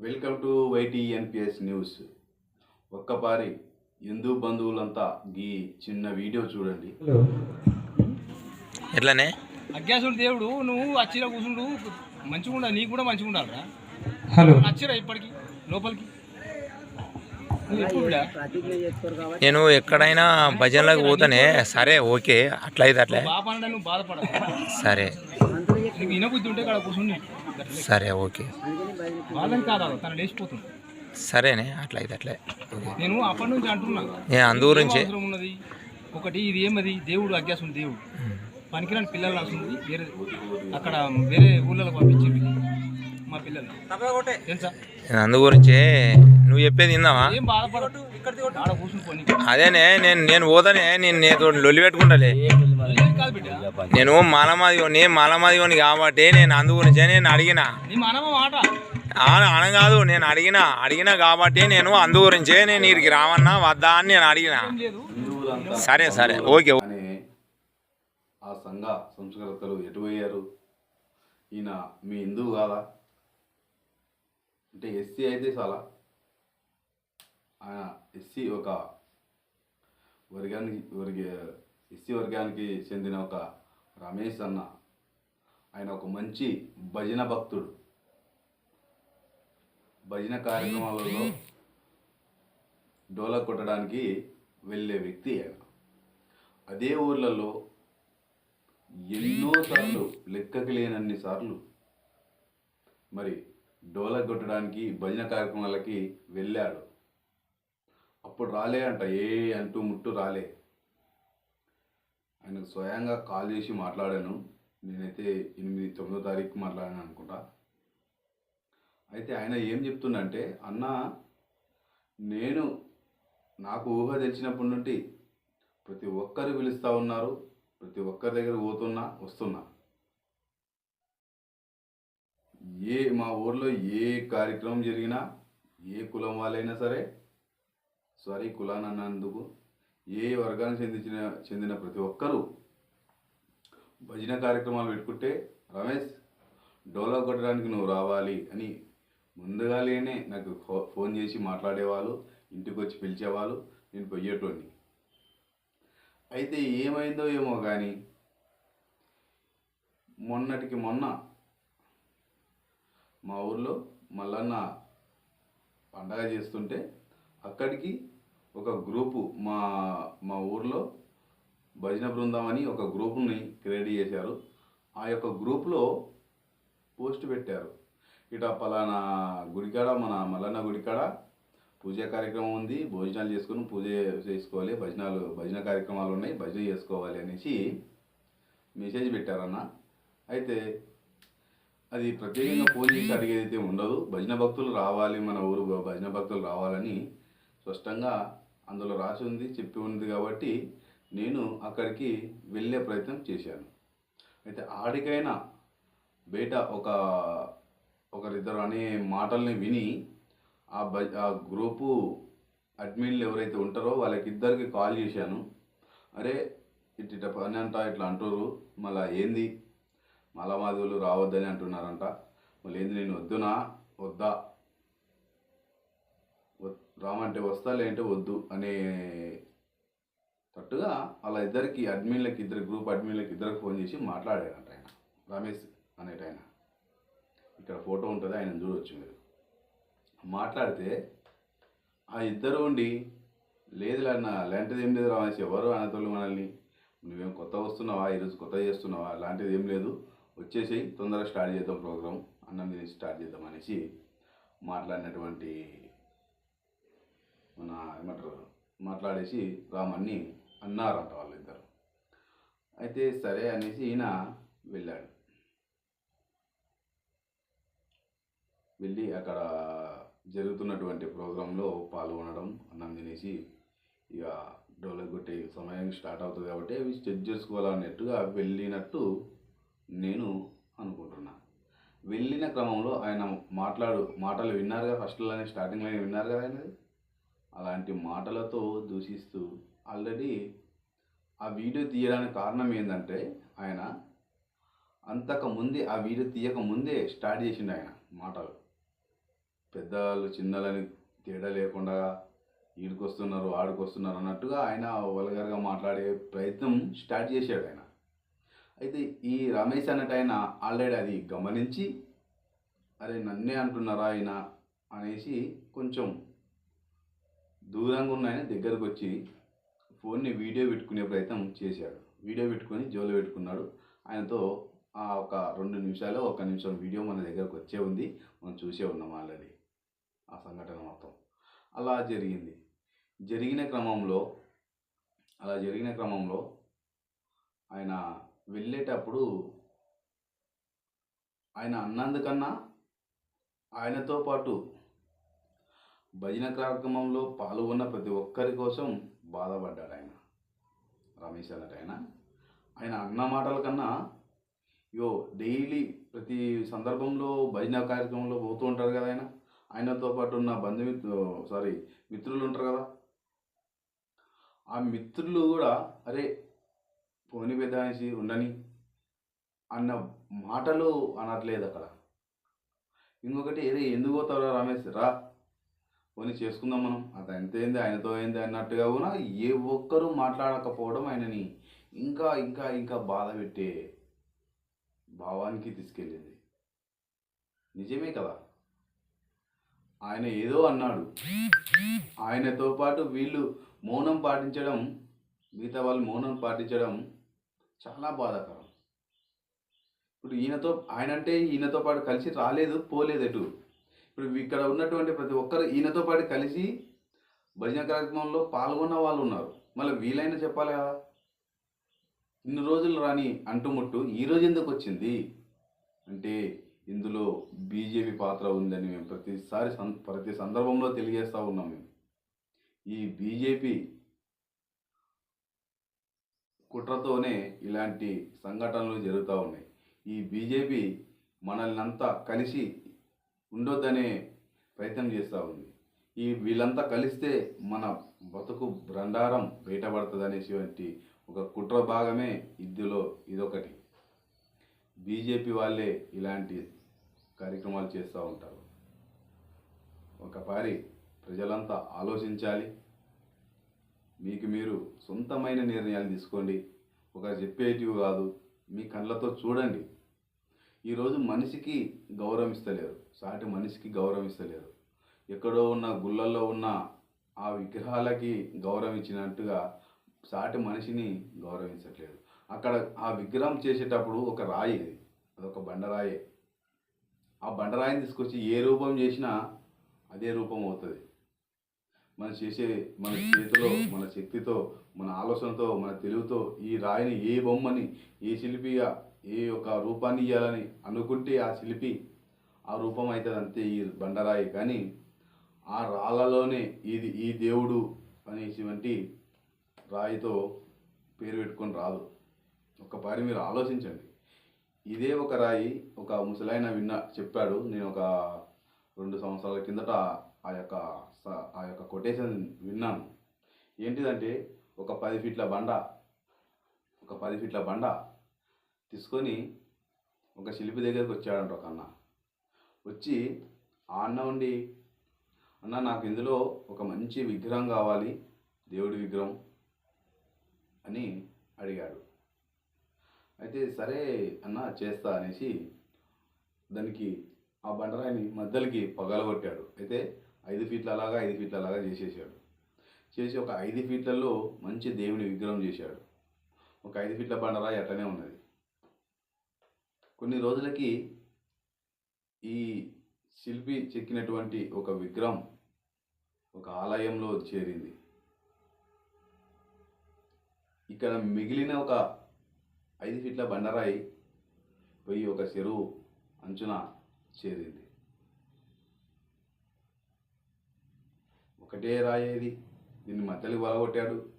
Welcome to YTNPS news. ఒక్కపారి Hindu బంధువులంతా గీ చిన్న వీడియో చూడండి. ఎట్లనే? అజ్ఞాసుడు దేవుడు నువ్వు అచ్చిరా కూర్చుండు మంచిగా ఉండాలి నీకు కూడా మంచిగా ఉండాలిరా. హలో. నచ్చిరా ఇప్పటికి లోపలికి? నేను ఎక్కడైనా భజనలకు పోతానే సరే ఓకే అట్లయితే అట్లే. సరే. నీకు వినబుద్ధి ఉంటే ఇక్కడ కూర్చుని సరే ఓకే. వాళ్ళని కాదా తను లేచిపోతుంది. సరేనే అట్లే. ఓకే. నేను అప్పటి నుంచి అంటున్నా. నేను అందు గురించి ఏం అవసరం ఉన్నది? ఒకటి ఇది ఏమది? దేవుడు అజ్ఞాసుడు దేవుడు. పనికిరాని పిల్లలు రాస్తుంది వేరే అక్కడ వేరే ఊళ్ళలో పంపించింది మా పిల్లలు. తెలుసా? నేను అందు గురించి నువ్వు చెప్పేది విందావా ఏం బాధపడదు అదేనే నేను నేను పోతానే నేను నేను లొల్లి పెట్టుకుంటాలే. నేను మాలమాదిగోని మాలమాదిగోని కాబట్టి నేను అందు గురించే నేను అడిగిన. అనగాదు నేను అడిగిన. అడిగిన కాబట్టి నేను అందు గురించే నేను వీరికి రావన్నా వద్దా అని నేను అడిగిన. సరే సరే. ఓకే. ఆ సంఘ సంస్కర్తలు ఎటువయ్యారు ఈయన మీ హిందువు కాదా? అంటే ఎస్సీ అయితే చాలా. ఆయన ఎస్సీ ఒక వర్గానికి వర్గ ఎస్సీ వర్గానికి చెందిన ఒక రమేష్ అన్న. ఆయన ఒక మంచి భజన భక్తుడు. భజన కార్యక్రమాలలో డోల కొట్టడానికి వెళ్ళే వ్యక్తి ఆయన. అదే ఊర్లలో ఎన్నోసార్లు లెక్కకి లేనన్ని సార్లు మరి డోల కొట్టడానికి భజన కార్యక్రమాలకి వెళ్ళాడు. అప్పుడు రాలే అంట. ఏ అంటూ ముట్టు రాలే. ఆయనకు స్వయంగా కాల్ చేసి మాట్లాడాను. నేనైతే ఎనిమిది తొమ్మిదో తారీఖు మాట్లాడాను అనుకుంటా. అయితే ఆయన ఏం చెప్తుండంటే అన్న నేను నాకు ఊహ తెలిసినప్పటి నుండి ప్రతి ఒక్కరు పిలుస్తూ ఉన్నారు. ప్రతి ఒక్కరి దగ్గర పోతున్నా వస్తున్నా. ఏ మా ఊర్లో ఏ కార్యక్రమం జరిగినా ఏ కులం వాళ్ళైనా సరే సారీ కులాన్ని అన్నందుకు ఏ వర్గానికి చెందించిన చెందిన ప్రతి ఒక్కరూ భజన కార్యక్రమాలు పెట్టుకుంటే రమేష్ డోలో కొట్టడానికి నువ్వు రావాలి అని ముందుగానే నాకు ఫో- ఫోన్ చేసి మాట్లాడేవాళ్ళు ఇంటికి వచ్చి పిలిచేవాళ్ళు నేను పోయేటోడిని అయితే ఏమైందో ఏమో కానీ మొన్నటికి మొన్న మా ఊర్లో మల్లన్న పండగ చేస్తుంటే అక్కడికి ఒక గ్రూపు మా మా ఊర్లో భజన బృందం అని ఒక గ్రూపుని క్రియేట్ చేశారు. ఆ యొక్క గ్రూప్లో పోస్ట్ పెట్టారు. ఇట పలానా గుడికాడ మన మల్లన్న గుడికాడ పూజ కార్యక్రమం ఉంది. భోజనాలు చేసుకుని పూజ చేసుకోవాలి. భజనాలు భజన కార్యక్రమాలు ఉన్నాయి. భజన చేసుకోవాలి అనేసి మెసేజ్ పెట్టారన్న. అయితే అది ప్రత్యేకంగా ఫోన్ చేసి అడిగేది అయితే ఉండదు. భజన భక్తులు రావాలి మన ఊరు భజన భక్తులు రావాలని స్పష్టంగా అందులో రాసి ఉంది చెప్పి ఉంది కాబట్టి నేను అక్కడికి వెళ్ళే ప్రయత్నం చేశాను. అయితే ఆడికైనా బయట ఒక ఒకరిద్దరు అనే మాటల్ని విని ఆ బ ఆ గ్రూపు అడ్మిన్లు ఎవరైతే ఉంటారో వాళ్ళకిద్దరికి కాల్ చేశాను. అరే ఇట్ పని అంట ఇట్లా అంటారు మళ్ళా ఏంది? మలమాదులు రావద్దని అంటున్నారంట. మళ్ళీ ఏంది నేను వద్దునా? వద్దా? రామంటే వస్తా లేదంటే వద్దు అనే తట్టుగా వాళ్ళ ఇద్దరికి అడ్మిన్లకి ఇద్దరు గ్రూప్ అడ్మిన్లకి ఇద్దరికి ఫోన్ చేసి మాట్లాడారంట ఆయన. రమేష్ అనేట ఆయన. ఇక్కడ ఫోటో ఉంటుంది ఆయన చూడవచ్చు మీరు. మాట్లాడితే ఆ ఇద్దరు ఉండి లేదు అన్న లాంటిది ఏం లేదు రమేష్ ఎవరు అనతోళ్ళు మనల్ని? నువ్వేం కొత్త వస్తున్నావా? ఈరోజు కొత్త చేస్తున్నావా? లాంటిది ఏం లేదు. వచ్చేసి తొందరగా స్టార్ట్ చేద్దాం ప్రోగ్రామ్ అన్నం తినేసి స్టార్ట్ చేద్దాం అనేసి మాట్లాడినటువంటి మన ఏమంటారు మాట్లాడేసి రామన్ని అన్నారంట వాళ్ళిద్దరు. అయితే సరే అనేసి ఈయన వెళ్ళాడు. వెళ్ళి అక్కడ జరుగుతున్నటువంటి ప్రోగ్రాంలో పాల్గొనడం అన్నం తినేసి ఇక డెవలప్ కొట్టే సమయం స్టార్ట్ అవుతుంది కాబట్టి అవి స్టెచ్ చేసుకోవాలన్నట్టుగా వెళ్ళినట్టు నేను అనుకుంటున్నా. వెళ్ళిన క్రమంలో ఆయన మాట్లాడు మాటలు విన్నారుగా ఫస్ట్లోనే స్టార్టింగ్లోనే విన్నారు కదా ఆయనది? అలాంటి మాటలతో దూషిస్తూ ఆల్రెడీ ఆ వీడియో తీయడానికి కారణం ఏంటంటే ఆయన అంతకుముందే ఆ వీడియో తీయక ముందే స్టార్ట్ చేసిండు ఆయన మాటలు. పెద్దవాళ్ళు చిన్నలని తేడా లేకుండా ఈడికొస్తున్నారు ఆడికొస్తున్నారు అన్నట్టుగా ఆయన వల్గర్గా మాట్లాడే ప్రయత్నం స్టార్ట్ చేశాడు ఆయన. అయితే ఈ రమేష్ అన్నట్టు ఆయన ఆల్రెడీ అది గమనించి అరే నన్నే అంటున్నారా ఆయన? అనేసి కొంచెం దూరంగా ఉన్న ఆయన దగ్గరకు వచ్చి ఫోన్ని వీడియో పెట్టుకునే ప్రయత్నం చేశాడు. వీడియో పెట్టుకొని జోలో పెట్టుకున్నాడు. ఆయనతో ఆ ఒక రెండు నిమిషాలు ఒక నిమిషం వీడియో మన దగ్గరకు వచ్చే ఉంది. మనం చూసే ఉన్నాం ఆల్రెడీ ఆ సంఘటన మొత్తం. అలా జరిగింది. జరిగిన క్రమంలో అలా జరిగిన క్రమంలో ఆయన వెళ్ళేటప్పుడు ఆయన అన్నందుకన్నా ఆయనతో పాటు భజన కార్యక్రమంలో పాల్గొన్న ప్రతి ఒక్కరి కోసం బాధపడ్డాడు ఆయన. రమేష్ అన్నట్టు ఆయన. ఆయన అన్న మాటల కన్నా యో డైలీ ప్రతి సందర్భంలో భజన కార్యక్రమంలో పోతూ ఉంటారు కదా ఆయన. ఆయనతో పాటు ఉన్న బంధుమిత్రు సారీ మిత్రులు ఉంటారు కదా. ఆ మిత్రులు కూడా అరే పోని పెద్ద అనేసి ఉండని అన్న మాటలు అనట్లేదు అక్కడ. ఇంకొకటి అరే ఎందుకు పోతావురా రమేష్? రా. పోనీ చేసుకుందాం మనం. అది ఎంత ఏంది? ఆయనతో ఏంది అన్నట్టుగా కూడా ఏ ఒక్కరూ మాట్లాడకపోవడం ఆయనని ఇంకా ఇంకా ఇంకా బాధ పెట్టే భావానికి తీసుకెళ్ళింది. నిజమే కదా? ఆయన ఏదో అన్నాడు. ఆయనతో పాటు వీళ్ళు మౌనం పాటించడం మిగతా వాళ్ళు మౌనం పాటించడం చాలా బాధాకరం. ఇప్పుడు ఈయనతో ఆయన అంటే ఈయనతో పాటు కలిసి రాలేదు పోలేదు ఎటు? ఇప్పుడు ఇక్కడ ఉన్నటువంటి ప్రతి ఒక్కరు ఈయనతో పాటు కలిసి భజన కార్యక్రమంలో పాల్గొన్న వాళ్ళు ఉన్నారు. మళ్ళీ వీలైనా చెప్పాలి కదా. ఇన్ని రోజులు రాని అంటుముట్టు ఈ రోజు ఎందుకు వచ్చింది? అంటే ఇందులో బీజేపీ పాత్ర ఉందని మేము ప్రతిసారి సం ప్రతి సందర్భంలో తెలియజేస్తూ ఉన్నాం మేము. ఈ బీజేపీ కుట్రతోనే ఇలాంటి సంఘటనలు జరుగుతూ ఉన్నాయి. ఈ బీజేపీ మనల్ని అంతా కలిసి ఉండొద్దనే ప్రయత్నం చేస్తూ ఉంది. ఈ వీళ్ళంతా కలిస్తే మన బతుకు బ్రండారం బయటపడుతుంది అనేటువంటి ఒక కుట్ర భాగమే ఇందులో ఇదొకటి. బీజేపీ వాళ్ళే ఇలాంటి కార్యక్రమాలు చేస్తూ ఉంటారు. ఒకసారి ప్రజలంతా ఆలోచించాలి. మీకు మీరు సొంతమైన నిర్ణయాలు తీసుకోండి. ఒక చెప్పేటివి కాదు. మీ కళ్ళతో చూడండి. ఈరోజు మనిషికి గౌరవం ఇస్తలేరు. సాటి మనిషికి గౌరవం ఎక్కడో ఉన్న గుళ్ళల్లో ఉన్న ఆ విగ్రహాలకి గౌరవించినట్టుగా సాటి మనిషిని గౌరవించట్లేదు. అక్కడ ఆ విగ్రహం చేసేటప్పుడు ఒక రాయి అది అదొక బండరాయే. ఆ బండరాయిని తీసుకొచ్చి ఏ రూపం చేసినా అదే రూపం అవుతుంది. మనం చేసే మన చేతిలో మన శక్తితో మన ఆలోచనతో మన తెలివితో ఈ రాయిని ఏ బొమ్మని ఏ శిల్పిగా ఏ ఒక రూపాన్ని ఇవ్వాలని అనుకుంటే ఆ శిల్పి ఆ రూపం అవుతుంది అంతే ఈ బండరాయి. కానీ ఆ రాళ్ళలోనే ఇది ఈ దేవుడు అనేసి వంటి రాయితో పేరు పెట్టుకొని రాదు. ఒక్కపారి మీరు ఆలోచించండి. ఇదే ఒక రాయి ఒక ముసలాయన విన్న చెప్పాడు. నేను ఒక రెండు సంవత్సరాల కిందట ఆ యొక్క స- ఆ యొక్క కొటేషన్ విన్నాను. ఏంటిదంటే ఒక పది ఫీట్ల బండ ఒక పది ఫీట్ల బండ తీసుకొని ఒక శిల్పి దగ్గరికి వచ్చాడంట ఒక అన్న. వచ్చి ఆ అన్న ఉండి అన్న నాకు ఇందులో ఒక మంచి విగ్రహం కావాలి దేవుడి విగ్రహం అని అడిగాడు. అయితే సరే అన్న చేస్తా అనేసి దానికి ఆ బండరాయిని మధ్యలోకి పగలగొట్టాడు. అయితే ఐదు ఫీట్ల అలాగా ఐదు ఫీట్ల అలాగా చేసేసాడు. చేసి ఒక ఐదు ఫీట్లలో మంచి దేవుని విగ్రహం చేశాడు. ఒక ఐదు ఫీట్ల బండరాయి అట్లనే ఉన్నది. కొన్ని రోజులకి ఈ శిల్పి చెక్కినటువంటి ఒక విగ్రహం ఒక ఆలయంలో చేరింది. ఇక్కడ మిగిలిన ఒక ఐదు ఫీట్ల బండరాయి పోయి ఒక చెరువు అంచున చేరింది. ఒకటే రాయేది దీన్ని మధ్యలో వలగొట్టాడు.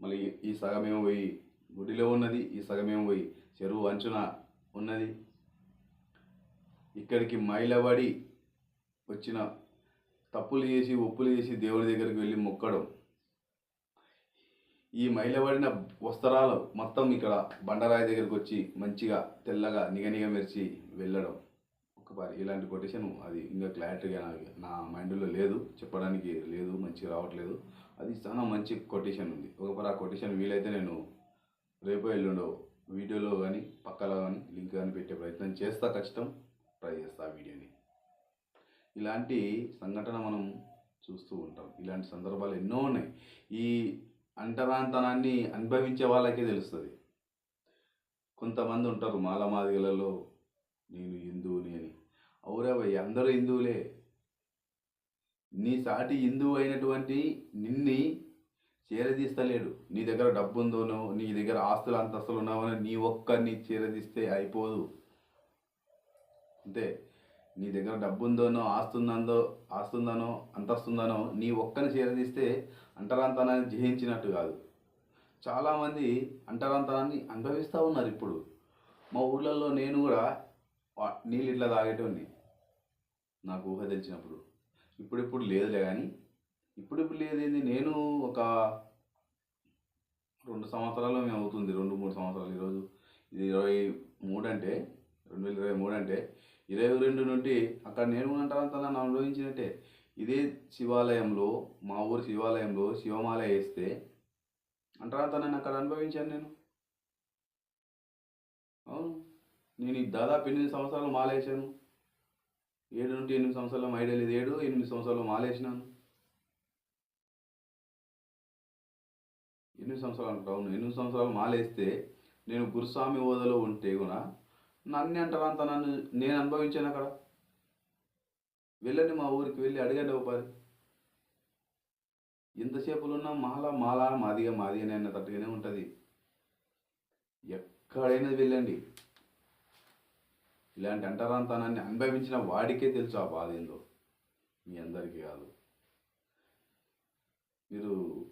మళ్ళీ ఈ- ఈ సగమేమో పోయి గుడిలో ఉన్నది ఈ సగమేమో పోయి చెరువు అంచున ఉన్నది. ఇక్కడికి మైలబడి వచ్చిన తప్పులు చేసి ఒప్పులు చేసి దేవుడి దగ్గరికి వెళ్ళి మొక్కడం. ఈ మైలబడిన వస్త్రాలు మొత్తం ఇక్కడ బండరాయి దగ్గరికి వచ్చి మంచిగా తెల్లగా నిగనిగ మెరిచి వెళ్ళడం. ఒకసారి ఇలాంటి కొటేషన్ అది ఇంకా క్లారిటీగా నాకు నా మైండ్లో లేదు చెప్పడానికి లేదు మంచిగా రావట్లేదు. అది చాలా మంచి కొటేషన్ ఉంది. ఒకసారి ఆ కొటేషన్ వీలైతే నేను రేపో ఎల్లుండో వీడియోలో కానీ పక్కలో కానీ లింక్ కానీ పెట్టే ప్రయత్నం చేస్తా ఖచ్చితం. ట్రై చేస్తా ఆ వీడియోని. ఇలాంటి సంఘటన మనం చూస్తూ ఉంటాం. ఇలాంటి సందర్భాలు ఎన్నో ఉన్నాయి. ఈ అంటరాంతనాన్ని అనుభవించే వాళ్ళకే తెలుస్తుంది. కొంతమంది ఉంటారు మాలమాదిగలలో నేను హిందువుని అని. అవురవయ్య అందరూ హిందువులే. నీ సాటి హిందువు అయినటువంటి నిన్ని చేరదీస్తలేడు. నీ దగ్గర డబ్బు ఉందోనో నీ దగ్గర ఆస్తులు అంతస్తులు ఉన్నావనో నీ ఒక్కరిని చేరదీస్తే అయిపోదు. అంతే నీ దగ్గర డబ్బు ఉందోనో ఆస్తుందో ఆస్తుందనో అంతస్తుందనో నీ ఒక్కని చేరదీస్తే అంటరాంతనాన్ని జయించినట్టు కాదు. చాలామంది అంటరాంతనాన్ని అనుభవిస్తూ ఉన్నారు ఇప్పుడు. మా ఊళ్ళల్లో నేను కూడా నీళ్ళు ఇట్లా తాగేటోని నాకు ఊహ తెలిసినప్పుడు. ఇప్పుడిప్పుడు లేదులే కానీ ఇప్పుడిప్పుడు లేదేంది? నేను ఒక రెండు సంవత్సరాలు మేము అవుతుంది రెండు మూడు సంవత్సరాలు ఈరోజు. ఇది ఇరవై మూడు అంటే రెండు వేల ఇరవై మూడు అంటే ఇరవై రెండు నుండి అక్కడ నేను అంటారంతా అనుభవించినట్టే ఇదే శివాలయంలో మా ఊరు శివాలయంలో శివమాల వేస్తే అంటారంతా నేను అక్కడ అనుభవించాను నేను. అవును. నేను దాదాపు ఎనిమిది సంవత్సరాలు మాలేసాను ఏడు నుండి ఎనిమిది సంవత్సరాలు ఐడియా లేదు. ఏడు ఎనిమిది సంవత్సరాలు మాలేసినాను ఎనిమిది సంవత్సరాలు అంటారు అవును ఎనిమిది సంవత్సరాలు మాలేస్తే నేను గురుస్వామి హోదాలో ఉంటే కూడా నన్ను అంటారు అంత నన్ను? నేను అనుభవించాను అక్కడ. వెళ్ళండి మా ఊరికి వెళ్ళి అడగండి ఒక పది ఎంతసేపులు ఉన్నా మాలా మాలా మాదిగా మాది అని అన్న తట్టుగానే ఉంటుంది. ఎక్కడైనా వెళ్ళండి. ఇలాంటి అంటరాంతనాన్ని అనుభవించిన వాడికే తెలుసు ఆ బాధ ఏందో. మీ అందరికీ కాదు. మీరు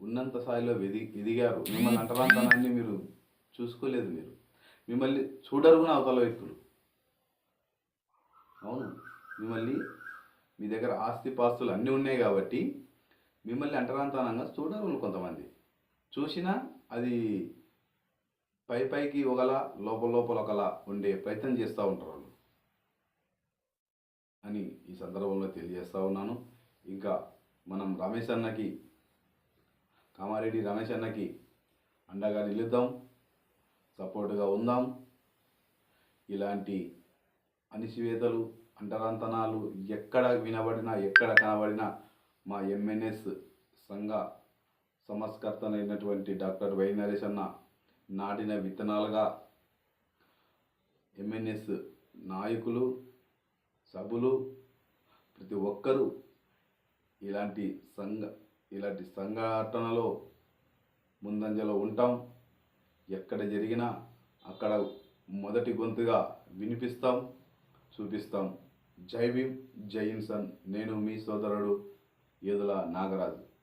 ఉన్నంత స్థాయిలో ఎది ఎదిగారు. మిమ్మల్ని అంటరాంతనాన్ని మీరు చూసుకోలేదు మీరు. మిమ్మల్ని చూడరు కూడా అవతల వ్యక్తులు. అవును. మిమ్మల్ని మీ దగ్గర ఆస్తి పాస్తులు అన్నీ ఉన్నాయి కాబట్టి మిమ్మల్ని అంటరాంతనంగా చూడరు కొంతమంది. చూసినా అది పై పైకి ఒకలా లోపల లోపల ఒకలా ఉండే ప్రయత్నం చేస్తూ ఉంటారు. వాళ్ళు అని ఈ సందర్భంలో తెలియజేస్తూ ఉన్నాను. ఇంకా మనం రమేష్ అన్నకి కామారెడ్డి రమేష్ అన్నకి అండగా నిలుద్దాం. సపోర్టుగా ఉందాం. ఇలాంటి అణిసివేతలు అంటరాంతనాలు ఎక్కడ వినబడినా ఎక్కడ కనబడినా మా ఎంఎన్ఎస్ సంఘ సంస్కర్తనైనటువంటి డాక్టర్ వై నరేష్ అన్న నాటిన విత్తనాలుగా ఎంఎన్ఎస్ నాయకులు సభులు ప్రతి ఒక్కరూ ఇలాంటి సంఘ ఇలాంటి సంఘటనలో ముందంజలో ఉంటాం. ఎక్కడ జరిగినా అక్కడ మొదటి గొంతుగా వినిపిస్తాం చూపిస్తాం. జై భీమ్ జై ఇన్సన్ నేను మీ సోదరుడు ఏదుల నాగరాజు.